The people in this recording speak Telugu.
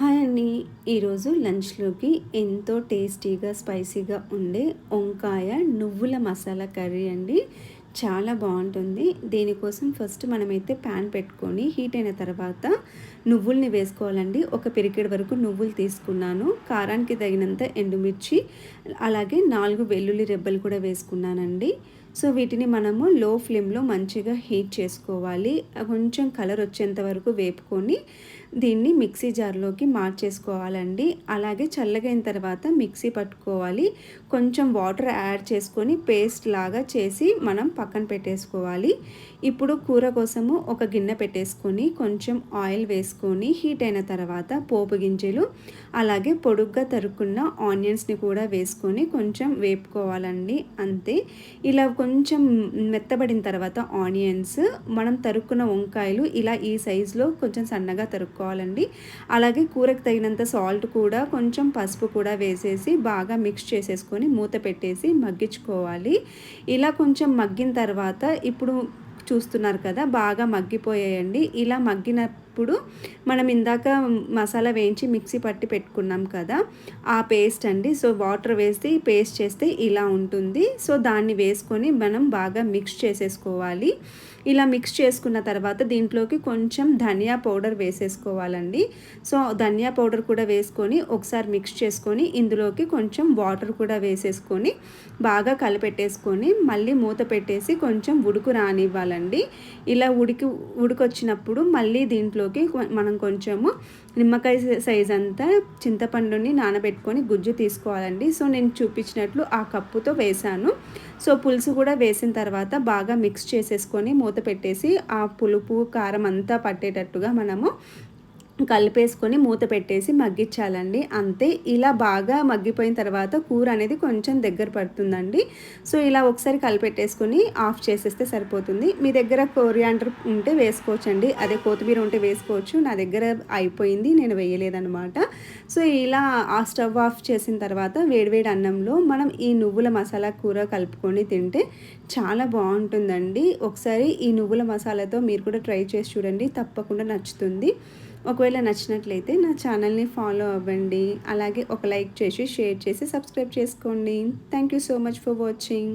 హాయ్ అండి. ఈరోజు లంచ్లోకి ఎంతో టేస్టీగా స్పైసీగా ఉండే వంకాయ నువ్వుల మసాలా కర్రీ అండి. చాలా బాగుంటుంది. దీనికోసం ఫస్ట్ మనమైతే ప్యాన్ పెట్టుకొని హీట్ అయిన తర్వాత నువ్వుల్ని వేసుకోవాలండి. ఒక పిరికెడ్ వరకు నువ్వులు తీసుకున్నాను. కారానికి తగినంత ఎండుమిర్చి అలాగే నాలుగు వెల్లుల్లి రెబ్బలు కూడా వేసుకున్నానండి. సో వీటిని మనము లో ఫ్లేమ్లో మంచిగా హీట్ చేసుకోవాలి. కొంచెం కలర్ వచ్చేంత వరకు వేపుకొని దీన్ని మిక్సీ జార్లోకి మార్చేసుకోవాలండి. అలాగే చల్లగైన తర్వాత మిక్సీ పట్టుకోవాలి. కొంచెం వాటర్ యాడ్ చేసుకొని పేస్ట్ లాగా చేసి మనం పక్కన పెట్టేసుకోవాలి. ఇప్పుడు కూర కోసము ఒక గిన్నె పెట్టేసుకొని కొంచెం ఆయిల్ వేసుకొని హీట్ అయిన తర్వాత పోపు గింజలు అలాగే పొడుగ్గా తరుక్కున్న ఆనియన్స్ని కూడా వేసుకొని కొంచెం వేపుకోవాలండి. అంతే. ఇలా కొంచెం మెత్తబడిన తర్వాత ఆనియన్స్ మనం తరుక్కున్న వంకాయలు ఇలా ఈ సైజులో కొంచెం సన్నగా తరుక్కు తరుక్కోవాలండి అలాగే కూరకు తగినంత సాల్ట్ కూడా కొంచెం పసుపు కూడా వేసేసి బాగా మిక్స్ చేసేసుకొని మూత పెట్టేసి మగ్గించుకోవాలి. ఇలా కొంచెం మగ్గిన తర్వాత ఇప్పుడు చూస్తున్నారు కదా బాగా మగ్గిపోయాయండి. ఇలా మగ్గిన ఇప్పుడు మనం ఇందాక మసాలా వేయించి మిక్సీ పట్టి పెట్టుకున్నాం కదా ఆ పేస్ట్ అండి. సో వాటర్ వేసి పేస్ట్ చేస్తే ఇలా ఉంటుంది. సో దాన్ని వేసుకొని మనం బాగా మిక్స్ చేసేసుకోవాలి. ఇలా మిక్స్ చేసుకున్న తర్వాత దీంట్లోకి కొంచెం ధనియా పౌడర్ వేసేసుకోవాలండి. సో ధనియా పౌడర్ కూడా వేసుకొని ఒకసారి మిక్స్ చేసుకొని ఇందులోకి కొంచెం వాటర్ కూడా వేసేసుకొని బాగా కలిపెట్టేసుకొని మళ్ళీ మూత పెట్టేసి కొంచెం ఉడుకు రానివ్వాలండి. ఇలా ఉడికి ఉడికొచ్చినప్పుడు మళ్ళీ దీంట్లోకి మనం కొంచెము నిమ్మకాయ సైజ్ అంతా చింతపండుని నానబెట్టుకొని గుజ్జు తీసుకోవాలండి. సో నేను చూపించినట్లు ఆ కప్పుతో వేసాను. సో పులుసు కూడా వేసిన తర్వాత బాగా మిక్స్ చేసేసుకొని మూత పెట్టేసి ఆ పులుపు కారం అంతా పట్టేటట్టుగా మనము కలిపేసుకొని మూత పెట్టేసి మగ్గించాలండి. అంతే ఇలా బాగా మగ్గిపోయిన తర్వాత కూర అనేది కొంచెం దగ్గర పడుతుందండి. సో ఇలా ఒకసారి కలిపెట్టేసుకొని ఆఫ్ చేసేస్తే సరిపోతుంది. మీ దగ్గర కోరియాండర్ ఉంటే వేసుకోవచ్చండి. అదే కొత్తిమీర ఉంటే వేసుకోవచ్చు. నా దగ్గర అయిపోయింది నేను వేయలేదనమాట సో ఇలా ఆ స్టవ్ ఆఫ్ చేసిన తర్వాత వేడివేడి అన్నంలో మనం ఈ నువ్వుల మసాలా కూర కలుపుకొని తింటే చాలా బాగుంటుందండి. ఒకసారి ఈ నువ్వుల మసాలాతో మీరు కూడా ట్రై చేసి చూడండి తప్పకుండా నచ్చుతుంది. ఒకవేళ నచ్చినట్లయితే నా ఛానల్ని ఫాలో అవ్వండి. అలాగే ఒక లైక్ చేసి షేర్ చేసి సబ్స్క్రైబ్ చేసుకోండి. Thank you so much for watching